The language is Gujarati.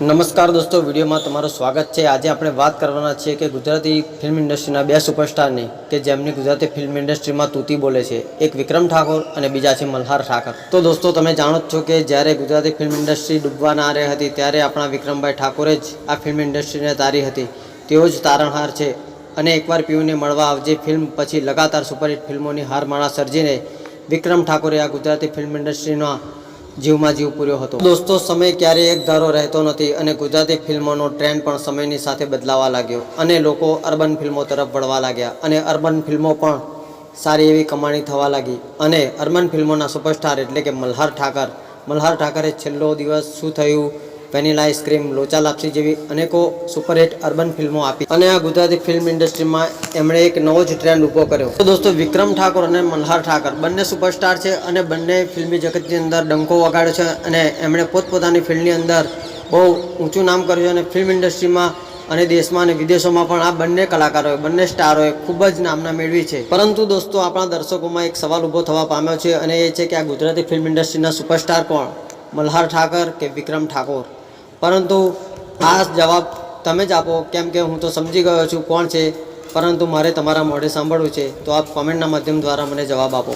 નમસ્કાર દોસ્તો, વિડીયોમાં તમારું સ્વાગત છે. આજે આપણે વાત કરવાના છીએ કે ગુજરાતી ફિલ્મ ઇન્ડસ્ટ્રીના બે સુપરસ્ટારની કે જેમની ગુજરાતી ફિલ્મ ઇન્ડસ્ટ્રીમાં તૂતી બોલે છે. એક વિક્રમ ઠાકોર અને બીજા છે મલ્હાર ઠાકર. તો દોસ્તો, તમે જાણો જ છો કે જ્યારે ગુજરાતી ફિલ્મ ઇન્ડસ્ટ્રી ડૂબવાના આરે હતી, ત્યારે આપણા વિક્રમભાઈ ઠાકોરે જ આ ફિલ્મ ઇન્ડસ્ટ્રીને તારી હતી. તેઓ જ તારણહાર છે. અને એકવાર પીયુને મળવા આવજે ફિલ્મ પછી લગાતાર સુપરહિટ ફિલ્મોની હારમાળા સર્જીને વિક્રમ ઠાકોરે આ ગુજરાતી ફિલ્મ ઇન્ડસ્ટ્રીના જીવમાં જીવ પૂર્યો હતો. દોસ્તો, સમય ક્યારેય એક ધારો રહેતો નથી અને ગુજરાતી ફિલ્મોનો ટ્રેન્ડ પણ સમયની સાથે બદલાવા લાગ્યો અને લોકો અર્બન ફિલ્મો તરફ વળવા લાગ્યા અને અર્બન ફિલ્મો પણ સારી એવી કમાણી થવા લાગી અને અર્બન ફિલ્મોના સુપરસ્ટાર એટલે કે મલ્હાર ઠાકર. મલ્હાર ઠાકરે છેલ્લો દિવસ શું થયું? વેનીલા આઈસ્ક્રીમ, લોચા લાપસી જેવી અનેકો સુપરહિટ અર્બન ફિલ્મો આપી. અને આ ગુજરાતી ફિલ્મ ઇન્ડસ્ટ્રીમાં એમણે એક નવો જ ટ્રેન્ડ ઊભો કર્યો. તો દોસ્તો, વિક્રમ ઠાકોર અને મલ્હાર ઠાકર, બંને સુપરસ્ટાર છે અને બંને ફિલ્મી જગતની અંદર ડંકો વગાડ્યો છે અને એમણે પોતપોતાની ફિલ્ડની અંદર બહુ ઊંચું નામ કર્યું છે અને ફિલ્મ ઇન્ડસ્ટ્રીમાં અને દેશમાં અને વિદેશોમાં પણ આ બંને કલાકારોએ, બંને સ્ટારોએ ખૂબ જ નામના મેળવી છે. પરંતુ દોસ્તો, આપણા દર્શકોમાં એક સવાલ ઊભો થવા પામ્યો છે અને એ છે કે આ ગુજરાતી ફિલ્મ ઇન્ડસ્ટ્રીના સુપરસ્ટાર કોણ? મલ્હાર ઠાકર કે વિક્રમ ઠાકોર? પરંતુ આ જવાબ તમે જ આપો. કેમ કે હું તો સમજી ગયો છું કોણ છે. પરંતુ મારે તમારા મોઢે સાંભળવું છે. તો આપ કોમેન્ટના માધ્યમ દ્વારા મને જવાબ આપો.